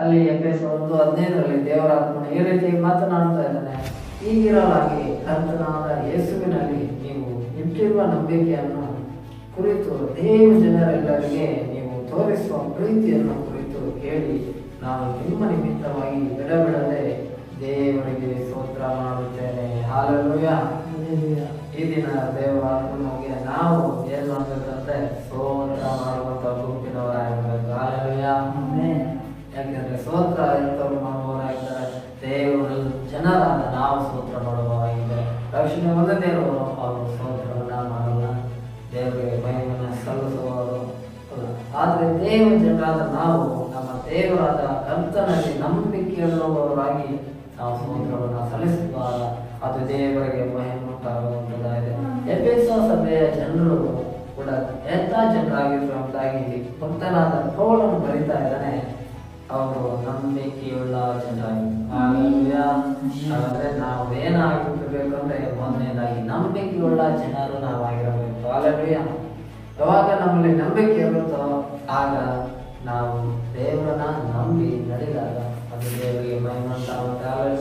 ಅಲ್ಲಿ ಎಫೆಸ ಒಂದು ಹದಿನೈದರಲ್ಲಿ ದೇವರ ಆತ್ಮನು ಈ ರೀತಿ ಮಾತನಾಡ್ತಾ ಇದ್ದಾನೆ. ಈಗಿರಲಾಗಿ ಕರ್ತನಾದ ಯೇಸುವಿನಲ್ಲಿ ನೀವು ಇಟ್ಟಿರುವ ನಂಬಿಕೆಯನ್ನು ಕುರಿತು ದೇವ ಜನರೆಲ್ಲರಿಗೆ ನೀವು ತೋರಿಸುವ ಪ್ರೀತಿಯನ್ನು ಕುರಿತು ಕೇಳಿ ನಾನು ನಿಮ್ಮ ನಿಮಿತ್ತವಾಗಿ ಬಿಡಬಿಡದೆ ದೇವರಿಗೆ ಸ್ತೋತ್ರ ಮಾಡುತ್ತೇನೆ. ಹಾಲೆಲೂಯ. ಈ ದಿನ ದೇವರಾತ್ಮನಿಗೆ ನಾವು ಏನು ಮಾಡಬೇಕಂದ್ರೆ ಸ್ತೋತ್ರ ಯಾಕೆಂದ್ರೆ ಸ್ತೋತ್ರ ಇಂಥವ್ರು ಮಾಡುವವರಾಗಿದ್ದಾರೆ ದೇವರು, ಜನರಾದ ನಾವು ಸ್ತೋತ್ರ ಮಾಡುವವರಾಗಿದೆ ರಕ್ಷಣೆ ಹೊಂದದೇವರು ಅವರು ಸ್ತೋತ್ರವನ್ನ ಮಾಡಲ್ಲ. ದೇವರಿಗೆ ಭಯವನ್ನು ಸಲ್ಲಿಸುವವರು ಆದರೆ ಆದ್ರೆ ದೇವ ಜನರಾದ ನಾವು, ನಮ್ಮ ದೇವರಾದ ಕರ್ತನಲ್ಲಿ ನಂಬಿಕೆಯುಳ್ಳವರಾಗಿ ನಾವು ಸ್ತೋತ್ರವನ್ನ ಸಲ್ಲಿಸುವಾಗ ಅದು ದೇವರಿಗೆ ಮಹಿಮೆ ಉಂಟಾಗುವಂತದ್ದಾಗಿದೆ ಎಫೆಸ ಸಭೆಯ ಜನರು ಕೂಡ ಎಂಥ ಜನರಾಗಿರುವಂತಾಗಿ ಭಕ್ತನಾದ ಪೌಲನು ಬರೆದ ಶಕ್ತಿಯುಳ್ಳ ಜನರಾಗಿ ನಾವೇನಾಗಿರ್ಬೇಕು ಅಂದ್ರೆ ಮೊದಲನೇದಾಗಿ ನಂಬಿಕೆಯುಳ್ಳ ಜನರು ನಾವಾಗಿರಬೇಕು. ಅಲ್ಲವೇ? ಯಾವಾಗ ನಮ್ಮಲ್ಲಿ ನಂಬಿಕೆ ಇರುತ್ತೋ ಆಗ ನಾವು ದೇವರನ್ನ ನಂಬಿ ನಡೆದಾಗ ಅದು ದೇವರಿಗೆ ಮೈಮಂತ